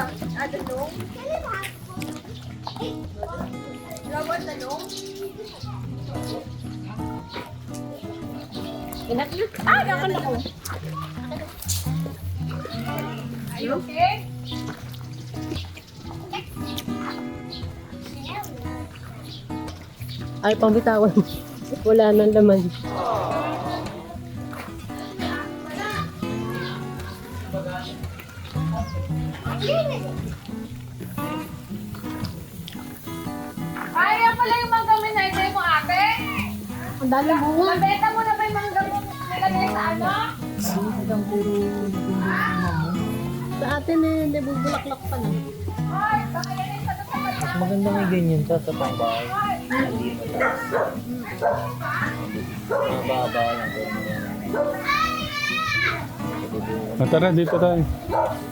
some, I don't know. Want the no? Inakyut. Ah, nakan ako. Are you okay? Ay, pambitawan. Wala nang laman. Ay, yan pala yung mangga minayday mo, ate. Ang dami bunga. Nabenta mo na ba yung mangga mo nilagay sa ano? Sa atin eh, hindi bubulaklak pa na. Ay, baka yan yung sa sa Maganda nga ganyan sa sa pangbahay. Mababa lang pero Ah, tara, dito tayo.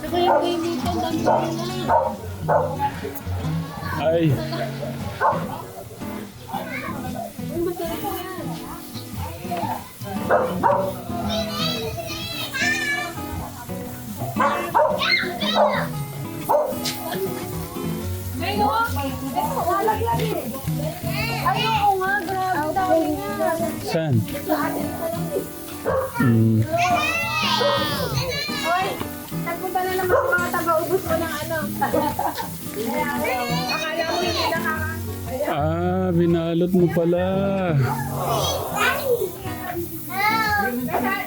Saka yung kayo dito, dami. Ay, Ang masarap yan. Ngayon, ito, walaglag eh. Ay, oo nga, grabe dami nga. saan? Hmm. Naman yung mga taga-ubos mo ng ano. Akala mo hindi nakaka... Ah, binalot mo pala.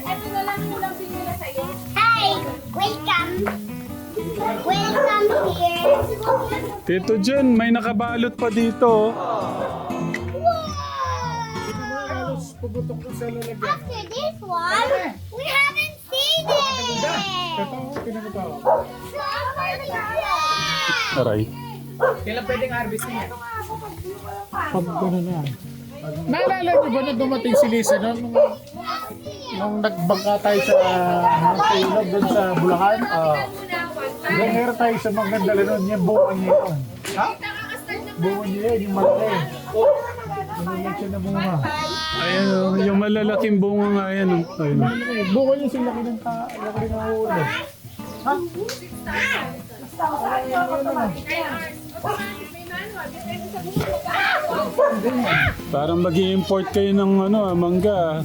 Ito na lang yung lang pinila sa'yo. Hi, welcome. Welcome here. Tito Jen, may nakabalot pa dito. oh. After this one, we haven't seen it. Aray. Kailan pwedeng harvesting yan? Pag gano'n na. Naalala niyo ba na dumating si Lisa no? nung, nung nagbangka tayo sa, ano, sa ilog doon sa Bulacan? Oo. Doon meron tayo sa magandala noon, yung buwan niya yun. Ha? Buwan niya yun, yung malaki. Ano siya na bunga? Ayan, oh, yung malalaking bunga nga yan. oh. Ayun. Ano eh, buwan niya sila laki ng ta, laki ng ulo. Ha? Ay, ano naman. Parang mag import kayo ng ano, ah, mangga. ah.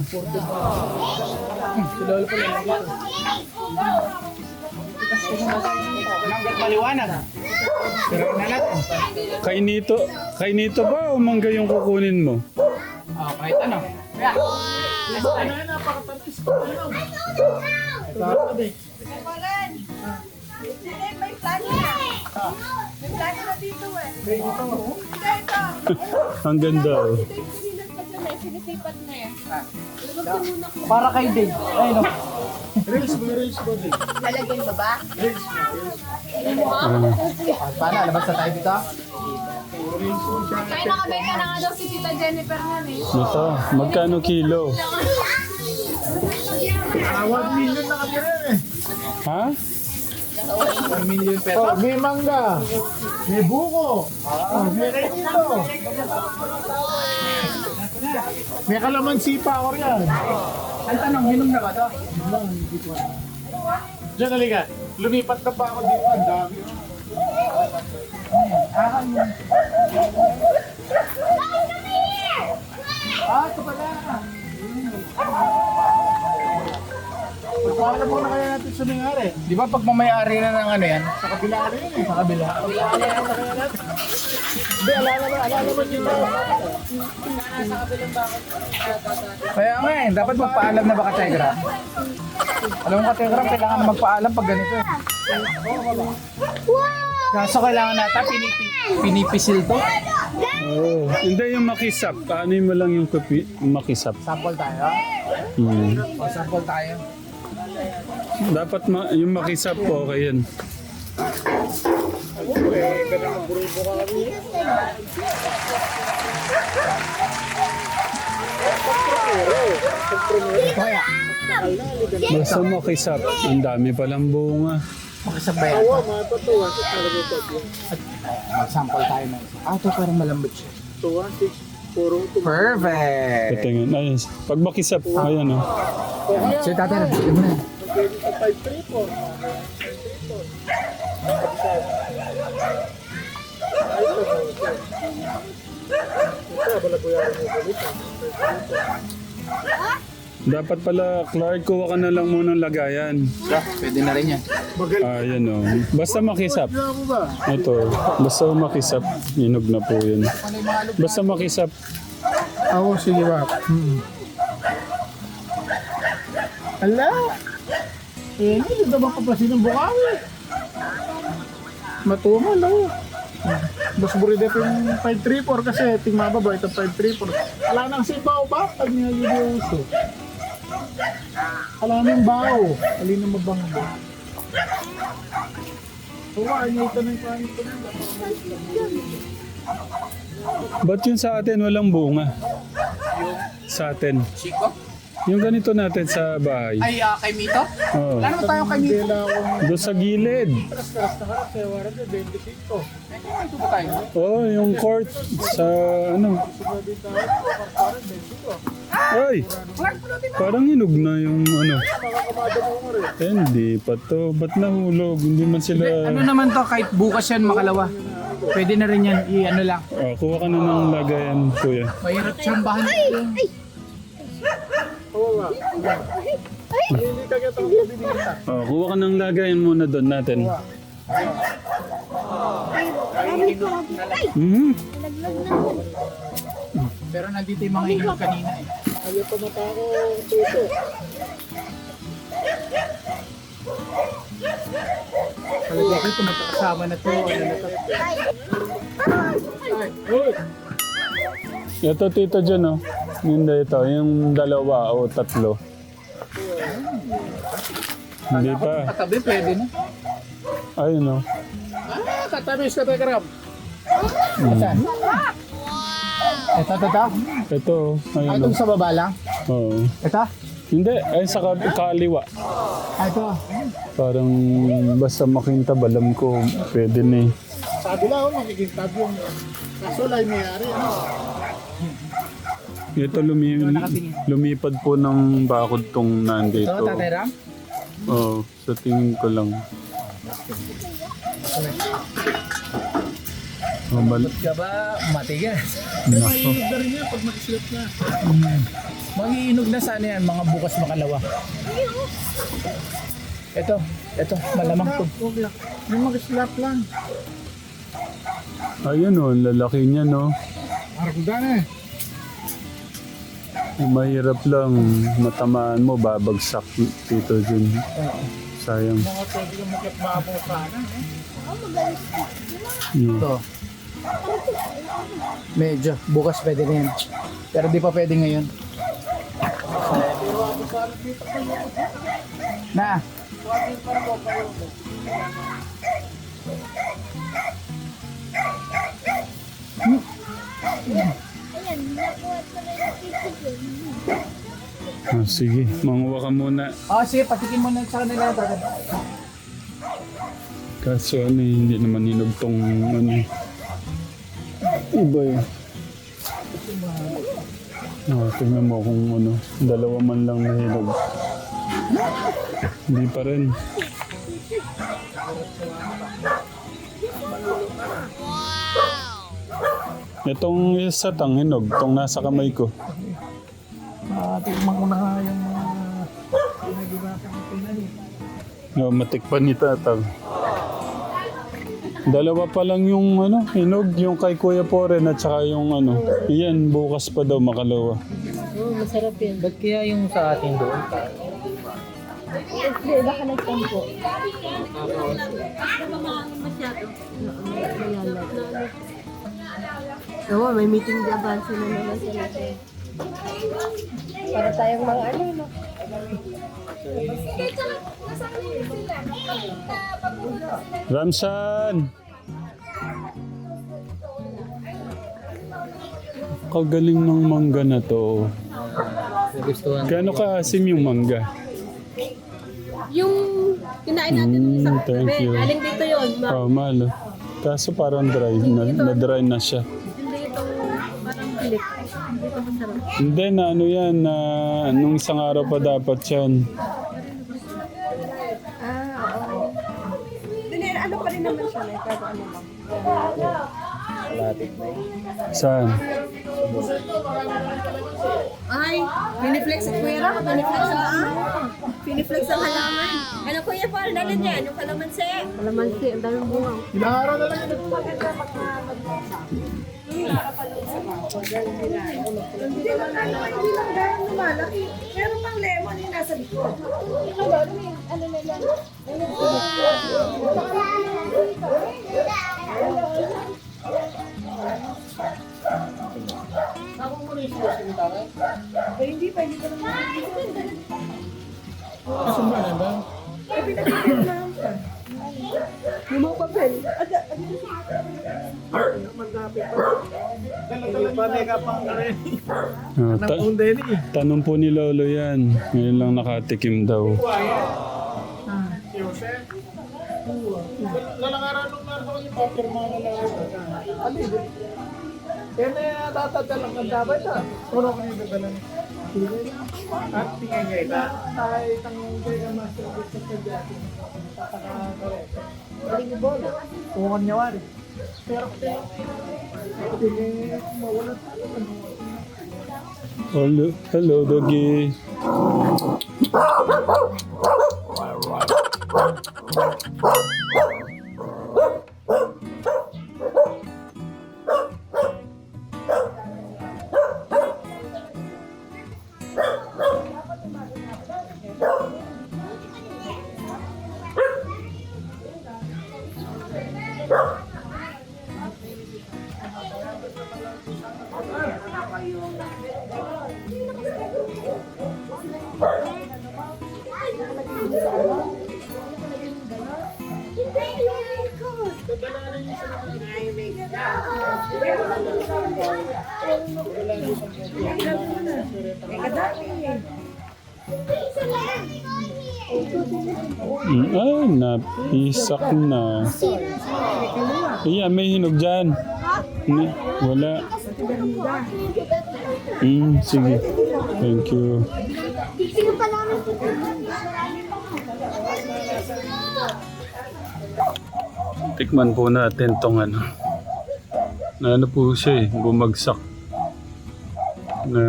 Hanggat maliwanag. Pero na natin. Kay Nito, kay Nito ba o mangga yung kukunin mo? Oh, kahit ano. Kaya, Sabi, Hindi, may plano na. May plano na dito eh. may ito. Hindi, ito. Ang ganda. oh. Sinisipat na yan. para kay Dave. Ay, no. Reels mo, reels mo din. Lalagyan mo ba? Ah, Paano, labas na tayo dito? Kaya nakabenta na nga daw si Tita Jennifer nun eh. ito, magkano kilo? Ah, 1 million na kami rin eh. Ha? 1 million peso. Oh, may mangga, may buko, oh, may kainito. May kalamansi pa ako riyan. Ang tanong, minom na ba to? Diyan halika, lumipat na pa ako dito. Ang dami. Ah, ito pala. Paano muna kaya natin sa nangyari? Di ba pag mamayari na ng ano yan? Sa kabila rin yun eh. Sa kabila. Hindi, alala mo, alala mo yun. Kaya nga eh, dapat magpaalam na ba ka Tegra? Alam mo ka Tegra, kailangan magpaalam pag ganito eh. Kaso kailangan natin pinipi, pinipisil to. Oh, hindi yung makisap. Paano mo lang yung kapi, makisap? Sample tayo. Hmm. O sample tayo. Dapat ma- yung makisap po, okay. Kaya, Basta makisap. Ang dami palang bunga. makisabay yan. Mag-sample tayo na isa. Ah, ito parang malambot siya. Perfect! Patingin. Ay, pag makisap, ayan oh. So, tatay na, bigyan mo na. Dapat pala, Clark, kuha ka na lang muna ng lagayan. Ah, pwede na rin yan. Ah, yan o. Basta makisap. Ano ba? Ito, basta makisap. Inog na po yun. Basta makisap. Ako, sige ba? Hmm. Ala! Eh, hindi naman kapasin ng bukawi. Matumal ako. Mas buri dito yung 534 kasi ting mababa ito 534. Wala nang sibaw ba? Pag nililiuso. Wala nang bao. Alin na mabango. Huwag niya ito ng kanin ko na. Ba't yun sa atin walang bunga? Sa atin. Chico? Yung ganito natin sa bahay. Ay, ah, kay Mito? Oo. Wala naman tayong kay Mito. Doon sa gilid. 25. Ito ba tayo? Oo, yung court sa ano. Ay! Parang hinog na yung ano. Eh, hindi pa to. Ba't nahulog? Hindi man sila... Ano naman to, kahit bukas yan makalawa. Pwede na rin yan, i-ano lang. Oh, kuha ka na ng lagayan, kuya. Mahirap tsambahan yung... Oo nga. Hindi ka kita ang kabinita. Oh, kuha ka ng lagayan muna doon natin. Hmm. Pero nandito yung mga hinog kanina eh. Ayaw pa matako tuto. Talaga ko tumatakasama na to. Ano na to? Uy! Ito, tito dyan, oh. Hindi ito, yung dalawa o tatlo. Hindi pa. Katabi, pwede na. Ayun, oh. Ah, katamis ka tayo karap. Saan? Ito, ito, ito. Ito, oh. ayun, Itong oh. sa baba lang. Oo. Ito? Hindi, ay sa ka- kaliwa. Ah, ito. Parang basta makintab, alam ko, pwede na eh. Sabi lang, oh, magiging tab yung kaso lang mayari. Ano? Ito lumi lumipad po ng bakod tong Ito, nandito. Tatay Ram. Oo, sa tingin ko lang. Oh, mal- Ka ba? Matigas. Nako. Inog na rin yan pag mag-slip na. Magiinog na sana yan, mga bukas makalawa. Ito, ito, malamang to. Yung mag-slap lang. Ayun oh, lalaki niya no. Aragda na eh. Mahirap lang, matamaan mo, babagsak dito dyan. Sayang. Mga pwede kang magkatmabong ka na. Hmm. Ito. Medyo, bukas pwede na yan. Pero di pa pwede ngayon. Na. Ayan, nakuha Ah, sige, manguha ka muna. Oh, sige, patikin mo na sa kanila. Kaso ano eh, hindi naman hinog tong ano. eh. Iba eh. Ah, tingnan mo kung ano, dalawa man lang nahinog. Hindi pa rin. Itong isa tang hinog, itong nasa kamay ko. Matikman ko na nga yung mga pinag-iwasan ng pinanin. No, matikpan ni tatang. Dalawa pa lang yung ano, hinog, yung kay Kuya Poren at saka yung ano. Iyan, bukas pa daw makalawa. Ba't kaya yung sa atin doon? Hindi, baka nagtampo. Oo, may meeting di advance na naman sila. Para tayong mga ano, no? Ramsan! Kagaling ng mangga na to. Gaano ka-asim yung mangga? Yung kinain natin Mm, sa thank you. galing dito yun. Ma- Oh, mahal. oh. Kaso parang dry, na, na-dry na siya. Hindi na ano yan, na nung isang araw pa dapat yan. Ah, oo. ano pa rin naman siya, pero ano lang. Saan? Ay, piniflex ang kuya piniflex ang ah. Piniflex ang halaman. Ano kuya, parang nalan dyan, yung kalamansi. Kalamansi, ang dami bunga. Ilang araw na lang yun. Hindi lang ano, hindi lang dahil lumalaki. Meron pang lemon yung nasa likod. Yung suwas yung tawag. Eh, hindi pa, hindi ko naman. Kasi ba na ba? Eh, pinagpipit lang. Yung mga papel. Ada, ada. Ah, ta- tanong po ni Lolo yan. Ngayon lang nakatikim daw. Lalangara nung naroon ako yung paper mga lalangara. Ano yun? Kaya na tatadalang ng dapat ha. Puro ko yung dadalang. At tingnan niya ita. Ay, tanong ko yung master of the Kajati. Tatakakare. Pero yung bola. Kuhan niya wari. Hello, hello doggy. Mm, ay, napisak na. Iya, may hinog dyan. Ni- Wala. Mm, sige. Thank you. Po? Tikman po natin tong ano. Na ano po siya eh, bumagsak. Na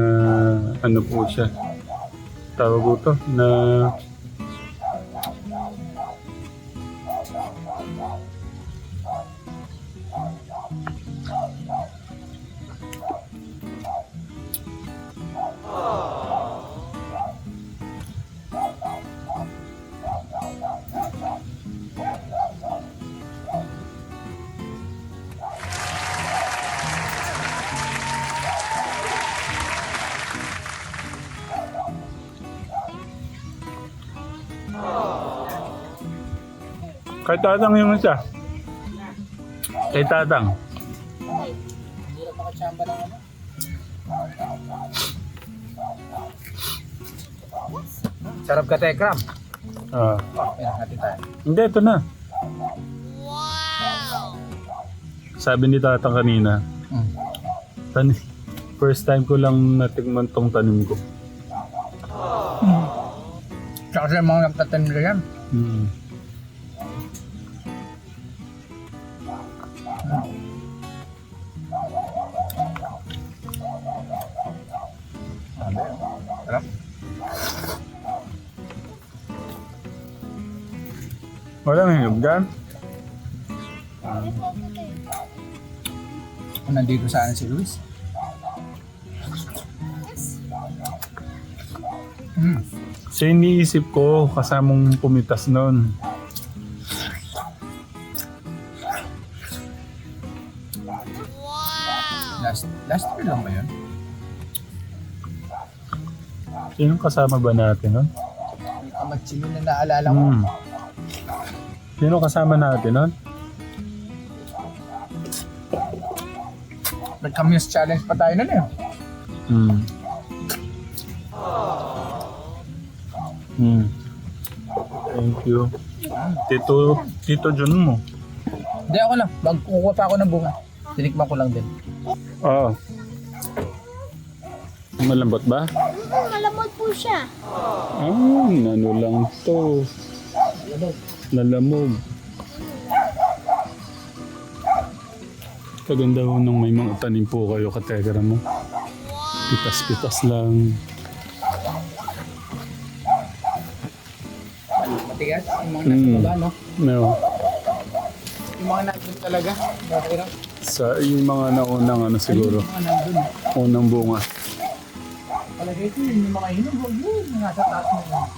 ano po siya. Tawag ko to, na Kay Tatang yung isa. Kay Tatang. Sarap ka, Tekram. Ah. Yan, hati tayo. Hindi, ito na. Sabi ni Tatang kanina, Mm. tani, first time ko lang natikman tong tanim ko. Tsaka sa mga nagtatanim na yan. Hmm. Sarap. Walang hinog dyan. Kung nandito sana si Luis. Mm. Siya iniisip ko kasamang pumitas noon. Last, last year lang ba yun? Sino kasama ba natin noon? Yung kamatsili na naalala ko. Hmm. Sino kasama natin noon? Nag-camuse challenge pa tayo nun eh. Hmm. Hmm. Thank you. Tito, Tito Jun mo. Hindi ako lang. Magkukuha pa ako ng bunga. Tinikman ko lang din. Oo. Malambot ba? Mm, malamot po siya. Ah, nano lang to. Lalamog. Kaganda ho nung may mga tanim po kayo kategra mo. Pitas-pitas lang. Matigas. Yung mga nasa Mm. baba, no? No. Yung mga nandun talaga. Sa yung mga naunang ano siguro, Yung mga nandun. unang bunga. Palagay ko yun, yung mga hinubog yun. Yung nasa taas mo yun.